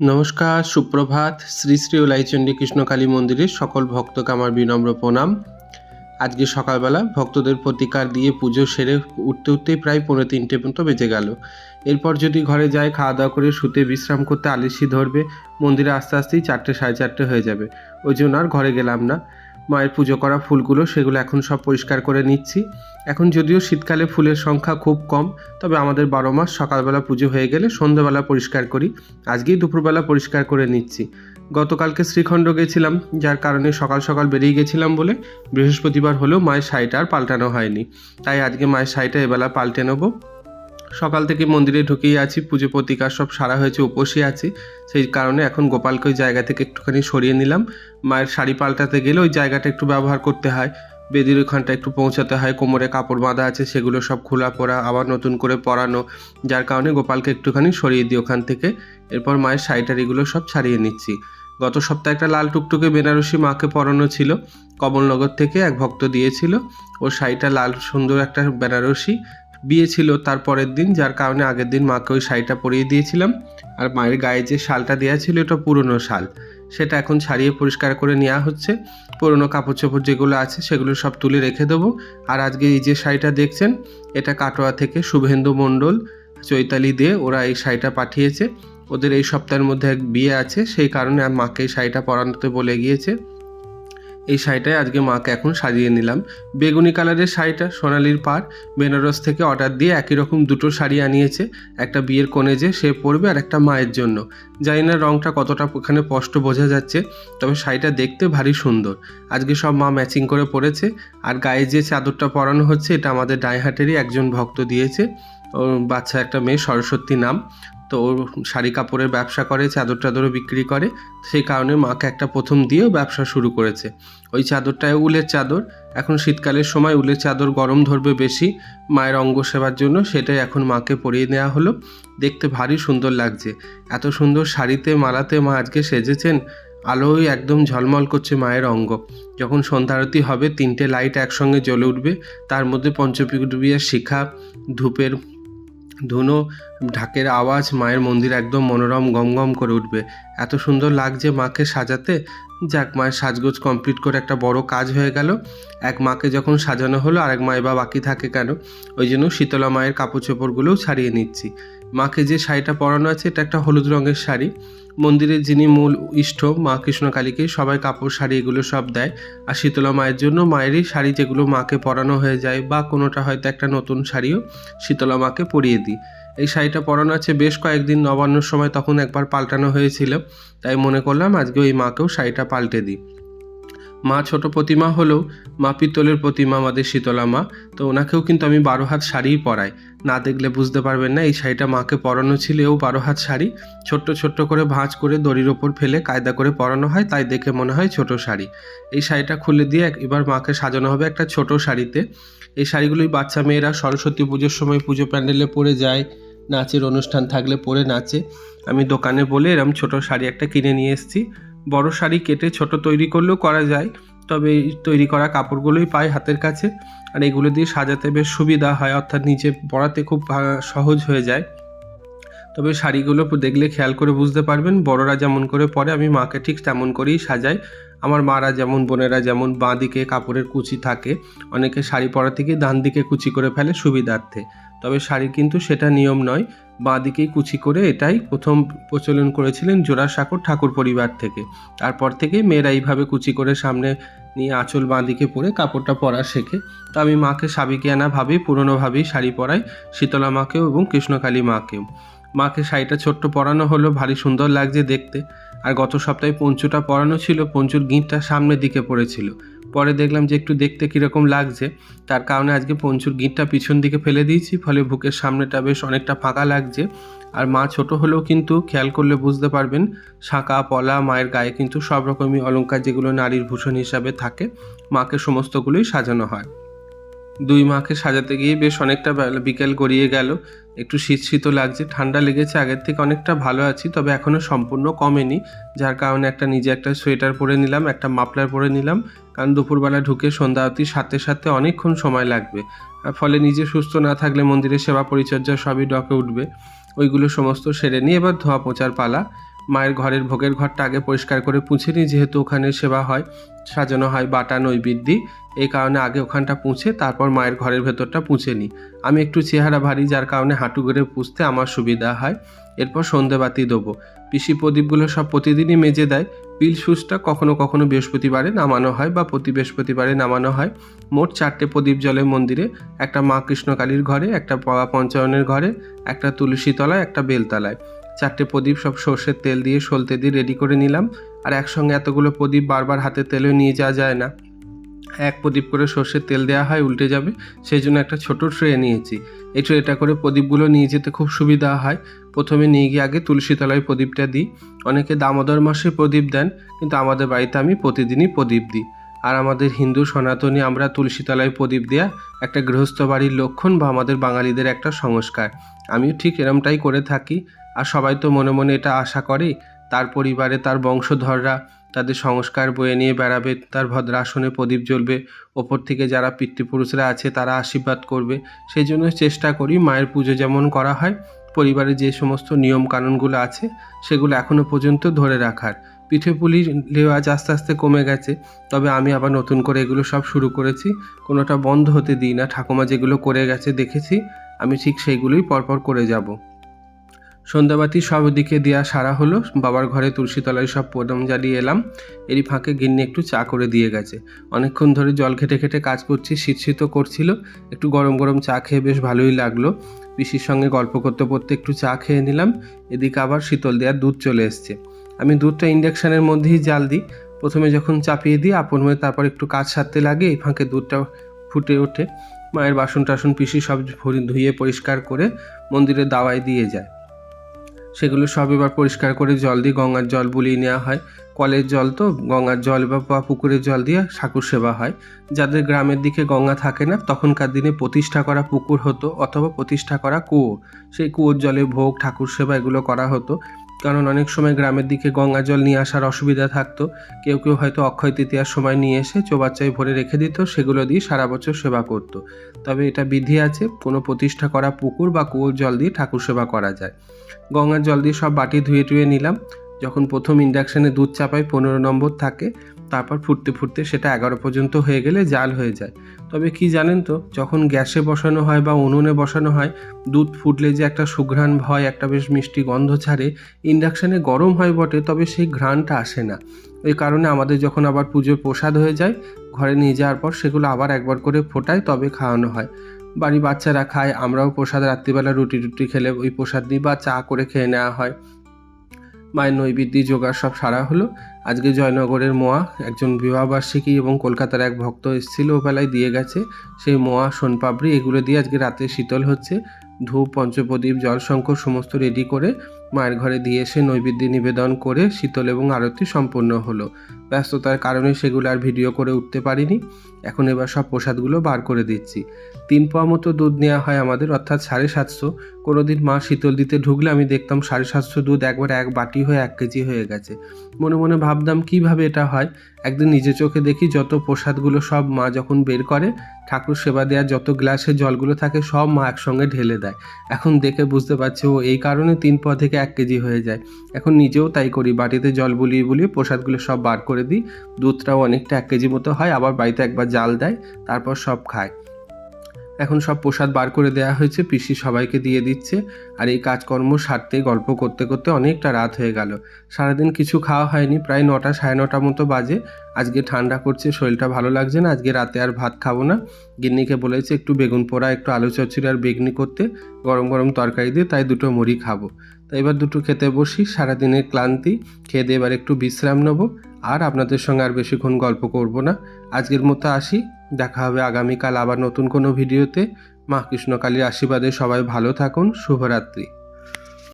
নমস্কার, সুপ্রভাত, শ্রী শ্রী ওলাইচণ্ডী কৃষ্ণকালী মন্দিরের সকল ভক্তকে আমার বিনম্র প্রণাম। আজকে সকালবেলা ভক্তদের প্রতিকার দিয়ে পুজো সেরে উঠতে উঠতেই প্রায় পনেরো তিনটে পর্যন্ত বেজে গেল। এরপর যদি ঘরে যায়, খাওয়া দাওয়া করে শুতে, বিশ্রাম করতে আলিসি ধরবে, মন্দিরে আস্তে আস্তেই চারটে সাড়ে চারটে হয়ে যাবে। ওই জন্য আর ঘরে গেলাম না। মায়ের পুজো করা ফুলগুলো সেগুলো এখন সব পরিষ্কার করে নিচ্ছি। এখন যদিও শীতকালে ফুলের সংখ্যা খুব কম, তবে আমাদের বারো মাস সকালবেলা পুজো হয়ে গেলে সন্ধ্যাবেলা পরিষ্কার করি। আজকেই দুপুরবেলা পরিষ্কার করে নিচ্ছি। গতকালকে শ্রীখণ্ড গেছিলাম, যার কারণে সকাল সকাল বেরিয়ে গেছিলাম বলে বৃহস্পতিবার হলেও মায়ের শাড়িটা আর পাল্টানো হয়নি। তাই আজকে মায়ের শাড়িটা এবেলা পাল্টে নেব। সকাল থেকে মন্দিরে ঢুকেই আছি, পুজো প্রতিকার সব সারা হয়েছে, উপসী আছি। সেই কারণে এখন গোপালকে ওই জায়গা থেকে একটুখানি সরিয়ে নিলাম। মায়ের শাড়ি পাল্টাতে গেলে ওই জায়গাটা একটু ব্যবহার করতে হয়। বেদির ওখানটা একটু পৌঁছাতে হয়, কোমরে কাপড় বাঁধা আছে, সেগুলো সব খোলা পরা আবার নতুন করে পরানো। যার কারণে গোপালকে একটুখানি সরিয়ে দিই ওখান থেকে। এরপর মায়ের শাড়িটারিগুলো সব ছাড়িয়ে নিচ্ছি। গত সপ্তাহে একটা লাল টুকটুকে বেনারসি মাকে পরানো ছিল। কমলনগর থেকে এক ভক্ত দিয়েছিল। ওর শাড়িটা লাল সুন্দর একটা বেনারসি। বিয়ে ছিল তার পরের দিন, যার কারণে আগের দিন মাকে ওই শাড়িটা পরিয়ে দিয়েছিলাম। আর মায়ের গায়ে যে শালটা দেওয়া ছিল, এটা পুরনো শাল। সেটা এখন ছাড়িয়ে পরিষ্কার করে নেওয়া হচ্ছে। পুরনো কাপড় চোপড় যেগুলো আছে, সেগুলো সব তুলে রেখে দেবো। আর আজকে এই যে শাড়িটা দেখছেন, এটা কাটোয়া থেকে শুভেন্দু মণ্ডল, চৈতালি দিয়ে ওরা এই শাড়িটা পাঠিয়েছে। ওদের এই সপ্তাহের মধ্যে এক বিয়ে আছে, সেই কারণে মাকে এই শাড়িটা পরানোতে বলে গিয়েছে। এই শাড়িটাই আজকে মাকে এখন সাজিয়ে নিলাম। বেগুনি কালারের শাড়িটা, সোনালির পার বেনারস থেকে অর্ডার দিয়ে একই রকম দুটো শাড়ি আনিয়েছে। একটা বিয়ের কোণে যে সে পরবে আর একটা মায়ের জন্য। জানি না রঙটা কতটা ওখানে স্পষ্ট বোঝা যাচ্ছে, তবে শাড়িটা দেখতে ভারী সুন্দর। আজকে সব মা ম্যাচিং করে পরেছে। আর গায়ে যে চাদরটা পরানো হচ্ছে, এটা আমাদের ডাইহাটেরই একজন ভক্ত দিয়েছে। ওর বাচ্চা একটা মেয়ে, সরস্বতী নাম। তো ওর শাড়ি কাপড়ের ব্যবসা করে, চাদর টাদরও বিক্রি করে। সেই কারণে মাকে একটা প্রথম দিয়েও ব্যবসা শুরু করেছে। ওই চাদরটায় উলের চাদর। এখন শীতকালের সময় উলের চাদর গরম ধরবে বেশি। মায়ের অঙ্গ সেবার জন্য সেটাই এখন মাকে পরিয়ে নেওয়া হলো। দেখতে ভারী সুন্দর লাগছে। এত সুন্দর শাড়িতে, মালাতে মা আজকে সেজেছেন। আলোয় একদম ঝলমল করছে মায়ের অঙ্গ। যখন সন্ধ্যা আরতি হবে, তিনটে লাইট একসঙ্গে জ্বলে উঠবে। তার মধ্যে পঞ্চপিকুটবিয়ার শিখা, ধূপের ধুনো, ঢাকের আওয়াজ মায়ের মন্দির একদম মনোরম গমগম করে উঠবে। এত সুন্দর লাগছে মাকে সাজাতে। যাক, মায়ের সাজগোজ কমপ্লিট করে একটা বড় কাজ হয়ে গেল। এক মাকে যখন সাজানো হলো, আরেক মায়ে বা বাকি থাকে কেন? ওই জন্য শীতলা মায়ের কাপড় চোপড়গুলোও ছাড়িয়ে নিচ্ছি। মাকে যে শাড়িটা পরানো আছে, এটা একটা হলুদ রঙের শাড়ি। মন্দিরের যিনি মূল ইষ্ট মা কৃষ্ণ কৃষ্ণকালীকে সবাই কাপড়, শাড়ি এগুলো সব দেয়। আর শীতলা মায়ের জন্য মায়েরই শাড়ি যেগুলো মাকে পরানো হয়ে যায় বা কোনোটা হয়তো একটা নতুন শাড়িও শীতলা মাকে পরিয়ে দিই। এই শাড়িটা পরানো আছে বেশ কয়েকদিন, নবান্নর সময় তখন একবার পাল্টানো হয়েছিল। তাই মনে করলাম আজকে ওই মাকেও শাড়িটা পাল্টে দিই। মা ছোট প্রতিমা হলেও মা পিতলের প্রতিমা, আমাদের শীতলা মা। তো ওনাকেও কিন্তু আমি বারো হাত শাড়িই পরাই। না দেখলে বুঝতে পারবেন না, এই শাড়িটা মাকে পরানো ছিল এও বারো হাত শাড়ি। ছোট্ট ছোট্ট করে ভাঁজ করে দড়ির ওপর ফেলে কায়দা করে পরানো হয়, তাই দেখে মনে হয় ছোট শাড়ি। এই শাড়িটা খুলে দিয়ে এবার মাকে সাজানো হবে একটা ছোট শাড়িতে। এই শাড়িগুলোই বাচ্চা মেয়েরা সরস্বতী পুজোর সময় পুজো প্যান্ডেলে পরে যায়। নাচের অনুষ্ঠান থাকলে পরে নাচে। আমি দোকানে বলে এরম ছোট শাড়ি একটা কিনে নিয়ে এসেছি। বড় শাড়ি কেটে ছোট তৈরি করলেও করা যায়, তবে তৈরি করা কাপড়গুলোই পায় হাতের কাছে। আর এগুলো দিয়ে সাজাতে বেশ সুবিধা হয়, অর্থাৎ নিজে পরাতে খুব সহজ হয়ে যায়। তবে শাড়িগুলো দেখলে খেয়াল করে বুঝতে পারবেন, বড়রা যেমন করে পরে, আমি মাকে ঠিক তেমন করেই সাজাই। আমার মারা যেমন বোনেরা যেমন বাঁ দিকে কাপড়ের কুচি থাকে, অনেকে শাড়ি পরা থেকে ডান দিকে কুচি করে ফেলে সুবিধার্থে। তবে শাড়ির কিন্তু সেটা নিয়ম নয়, বাঁ দিকেই কুচি করে এটাই প্রথম প্রচলন করেছিলেন জোড়াসাঁকোর ঠাকুর পরিবার থেকে। তারপর থেকে মেয়েরা এইভাবে কুচি করে সামনে নিয়ে আঁচল বাঁ দিকে পরে কাপড়টা পরা শেখে। তো আমি মাকে সাবিকিয়ানা ভাবেই পুরনোভাবেই শাড়ি পরাই, শীতলা মাকেও এবং কৃষ্ণকালী মাকেও। মাকে শাড়িটা ছোট্ট পরানো হলো, ভারী সুন্দর লাগছে দেখতে। আর গত সপ্তাহে পঞ্চুটা পরানো ছিল, পঞ্চুর গিঁটটা সামনের দিকে পড়েছিল। পরে দেখলাম যে একটু দেখতে কীরকম লাগছে। তার কারণে আজকে পঞ্চুর গিঁটটা পিছন দিকে ফেলে দিয়েছি, ফলে বুকের সামনেটা বেশ অনেকটা ফাঁকা লাগছে। আর মা ছোট হলেও কিন্তু খেয়াল করলে বুঝতে পারবেন, শাঁকা, পলা, মায়ের গায়ে কিন্তু সব রকমই অলংকার যেগুলো নারীর ভূষণ হিসাবে থাকে, মাকে সমস্তগুলোই সাজানো হয়। দুই মাকে সাজাতে গিয়ে বেশ অনেকটা বিকেল গড়িয়ে গেল। একটু শীত শীতও লাগছে, ঠান্ডা লেগেছে, আগের থেকে অনেকটা ভালো আছি, তবে এখনও সম্পূর্ণ কমেনি। যার কারণে একটা নিজে একটা সোয়েটার পরে নিলাম, একটা মাফলার পরে নিলাম, কারণ দুপুরবেলা ঢুকে সন্ধ্যা আরতির সাথে সাথে অনেকক্ষণ সময় লাগবে। আর ফলে নিজে সুস্থ না থাকলে মন্দিরের সেবা পরিচর্যা সবই ডকে উঠবে। ওইগুলো সমস্ত সেরে নিয়ে এবার ধোয়া পোচার পালা। মায়ের ঘরের ভোগের ঘরটা আগে পরিষ্কার করে পুঁছে নিই যেহেতু ওখানে সেবা হয়, সাজানো হয় বাটা নৈবেদ্যি। এই কারণে আগে ওখানটা পুঁছে, তারপর মায়ের ঘরের ভেতরটা পুঁছে নিই আমি একটু চেহারা ভারী, যার কারণে হাঁটু গড়ে পুষতে আমার সুবিধা হয়। এরপর সন্ধেবাতি দেবো। পিসি প্রদীপগুলো সব প্রতিদিনই মেজে দেয়। পিল সুসটা কখনো কখনো বৃহস্পতিবারে নামানো হয় বা প্রতি বৃহস্পতিবারে নামানো হয়। মোট চারটে প্রদীপ জলে মন্দিরে। একটা মা কৃষ্ণকালীর ঘরে, একটা পঞ্চায়নের ঘরে, একটা তুলসীতলায়, একটা বেলতলায়। চারটে প্রদীপ সব সর্ষের তেল দিয়ে সলতে দিয়ে রেডি করে নিলাম। আর একসঙ্গে এতগুলো প্রদীপ বারবার হাতে তেলেও নিয়ে যাওয়া যায় না। এক প্রদীপ করে সর্ষের তেল দেওয়া হয়, উল্টে যাবে। সেই জন্য একটা ছোট ট্রে নিয়েছি। এই ট্রেটা করে প্রদীপগুলো নিয়ে যেতে খুব সুবিধা হয়। প্রথমে নিয়ে গিয়ে আগে তুলসী তলায় প্রদীপটা দিই। অনেকে দামোদর মাসে প্রদীপ দেন, কিন্তু আমাদের বাড়িতে আমি প্রতিদিনই প্রদীপ দিই। আর আমাদের হিন্দু সনাতনী আমরা তুলসী তলায় প্রদীপ দেওয়া একটা গৃহস্থ বাড়ির লক্ষণ বা আমাদের বাঙালিদের একটা সংস্কার। আমিও ঠিক এরমটাই করে থাকি। আর সবাই তো মনে মনে এটা আশা করে, তার পরিবারে তার বংশধররা তাদের সংস্কার বয়ে নিয়ে বেড়াবে, তার ভদ্রাসনে প্রদীপ জ্বলবে, ওপর থেকে যারা পিতৃপুরুষরা আছে তারা আশীর্বাদ করবে। সেই জন্য চেষ্টা করি মায়ের পুজো যেমন করা হয়, পরিবারে যে সমস্ত নিয়ম কানুনগুলো আছে সেগুলো এখনও পর্যন্ত ধরে রাখার। পিঠে পুলির লেওয়াজ আস্তে আস্তে কমে গেছে, তবে আমি আবার নতুন করে এগুলো সব শুরু করেছি। কোনোটা বন্ধ হতে দিই না, ঠাকুমা যেগুলো করে গেছে দেখেছি, আমি ঠিক সেইগুলোই পরপর করে যাব। সন্ধ্যাবাতি সব দিকে দেওয়া সারা হলো। বাবার ঘরে তুলসী তলায় সব প্রদম জ্বালিয়ে এলাম। এরই ফাঁকে গিন্নি একটু চা করে দিয়ে গেছে। অনেকক্ষণ ধরে জল খেটে খেটে কাজ করছি, শীত শীতও করছিল। একটু গরম গরম চা খেয়ে বেশ ভালোই লাগল। পিসির সঙ্গে গল্প করতে করতে একটু চা খেয়ে নিলাম। এদিকে আবার শীতল দেওয়ার দুধ চলে এসছে। আমি দুধটা ইন্ডাকশানের মধ্যেই জাল দিই। প্রথমে যখন চাপিয়ে দিই, আপন হয়ে তারপর একটু কাজ সারতে লাগে, এই ফাঁকে দুধটা ফুটে ওঠে। মায়ের বাসন টাসন পিসি সব ধুয়ে পরিষ্কার করে মন্দিরে দাওয়ায় দিয়ে যায়। সেগুলো সব এবার পরিষ্কার করে জল দিয়ে গঙ্গার জল বুলিয়ে নেওয়া হয়। কলের জল তো, গঙ্গার জল বা পুকুরের জল দিয়ে ঠাকুর সেবা হয়। যাদের গ্রামের দিকে গঙ্গা থাকে না, তখনকার দিনে প্রতিষ্ঠা করা পুকুর হতো অথবা প্রতিষ্ঠা করা কুয়ো। সেই কুয়োর জলে ভোগ, ঠাকুর সেবা এগুলো করা হতো। কারণ অনেক সময় গ্রামের দিকে গঙ্গা জল নিয়ে আসার অসুবিধা থাকতো কেউ কেউ হয়তো অক্ষয় তৃতীয়ার সময় নিয়ে এসে চোবাচ্চায় ভরে রেখে দিত, সেগুলো দিয়ে সারা বছর সেবা করত। তবে এটা বিধি আছে, কোনো প্রতিষ্ঠা করা পুকুর বা কুয়োর জল দিয়ে ঠাকুর সেবা করা যায় গঙ্গার জল দিয়ে সব বাটি ধুয়ে টুয়ে নিলাম যখন প্রথম ইন্ডাকশানে দুধ চাপাই পনেরো নম্বর থাকে, তারপর ফুটতে ফুটতে সেটা এগারো পর্যন্ত হয়ে গেলে জাল হয়ে যায়। তবে কি জানেন তো, যখন গ্যাসে বসানো হয় বা উনুনে বসানো হয়, দুধ ফুটলে যে একটা সুঘ্রাণ ভয়, একটা বেশ মিষ্টি গন্ধ ছাড়ে ইন্ডাকশানে গরম হয় বটে, তবে সেই ঘ্রাণটা আসে না। ওই কারণে আমাদের যখন আবার পুজোর প্রসাদ হয়ে যায়, ঘরে নিয়ে যাওয়ার পর সেগুলো আবার একবার করে ফোটায়, তবে খাওয়ানো হয়। বাড়ি বাচ্চারা খায়, আমরাও প্রসাদ রাত্রিবেলা রুটি টুটি খেলে ওই প্রসাদ দিই বা চা করে খেয়ে নেওয়া হয়। মায়ের নৈবেদ্য জোগাড় সব সারা হলো। আজকে জয়নগরের মোয়া, একজন বিবাহবার্ষিকী এবং কলকাতার এক ভক্ত এসেছিল ও বেলায় দিয়ে গেছে। সেই মোয়া, সোনপাপড়ি, এগুলো দিয়ে আজকে রাতে শীতল হচ্ছে। ধূপ, পঞ্চপ্রদীপ জলশঙ্কর সমস্ত রেডি করে মায়ের ঘরে দিয়ে এসে নৈবেদ্য নিবেদন করে শীতল এবং আরতি সম্পন্ন হলো। ব্যস্ততার কারণে সেগুলো আর ভিডিও করে উঠতে পারিনি। এখন এবার সব প্রসাদগুলো বার করে দিচ্ছি। তিন পোয়া মতো দুধ নেওয়া হয় আমাদের, অর্থাৎ সাড়ে সাতশো। কোনো দিন মা শীতল দিতে ঢুকলে আমি দেখতাম সাড়ে সাতশো দুধ একবার এক বাটি হয়ে এক কেজি হয়ে গেছে। মনে মনে ভাবতাম কীভাবে এটা হয়। একদিন নিজে চোখে দেখি যত প্রসাদগুলো সব মা যখন বের করে, ঠাকুর সেবা দেওয়ার যত গ্লাসে জলগুলো থাকে সব মা একসঙ্গে ঢেলে দেয়। এখন দেখে বুঝতে পারছি, ও এই কারণে তিন পোয়া থেকে এক কেজি হয়ে যায়। এখন নিজেও তাই করি, বাটিতে জল বুলিয়ে বুলিয়ে প্রসাদগুলো সব বার করে দিই। দুধটাও অনেকটা এক কেজি মতো হয়, আবার বাড়িতে একবার জাল দেয়, তারপর সব খায়। এখন সব প্রসাদ বার করে দেওয়া হয়েছে, পিসি সবাইকে দিয়ে দিচ্ছে। আর এই কাজকর্ম সারতে, গল্প করতে করতে অনেকটা রাত হয়ে গেল। সারাদিন কিছু খাওয়া হয়নি, প্রায় নটা, সাড়ে নটা মতো বাজে। আজকে ঠান্ডা করছে, শরীরটা ভালো লাগছে না, আজকে রাতে আর ভাত খাব না। গিন্নিকে বলেছে একটু বেগুন পোড়া, একটু আলু চচ্চড়ি আর বেগনি করতে, গরম গরম তরকারি দিয়ে, তাই দুটো মুড়ি খাব। তাই এবার দুটো খেতে বসি, সারাদিনের ক্লান্তি, খেয়ে দিয়ে এবার একটু বিশ্রাম নেব। আর আপনাদের সঙ্গে আর বেশিক্ষণ গল্প করব না। আজকের মতো আসি। দেখা হবে আগামীকাল আবার নতুন কোনো ভিডিওতে। মা কৃষ্ণকালীর আশীর্বাদে সবাই ভালো থাকুন। শুভরাত্রি।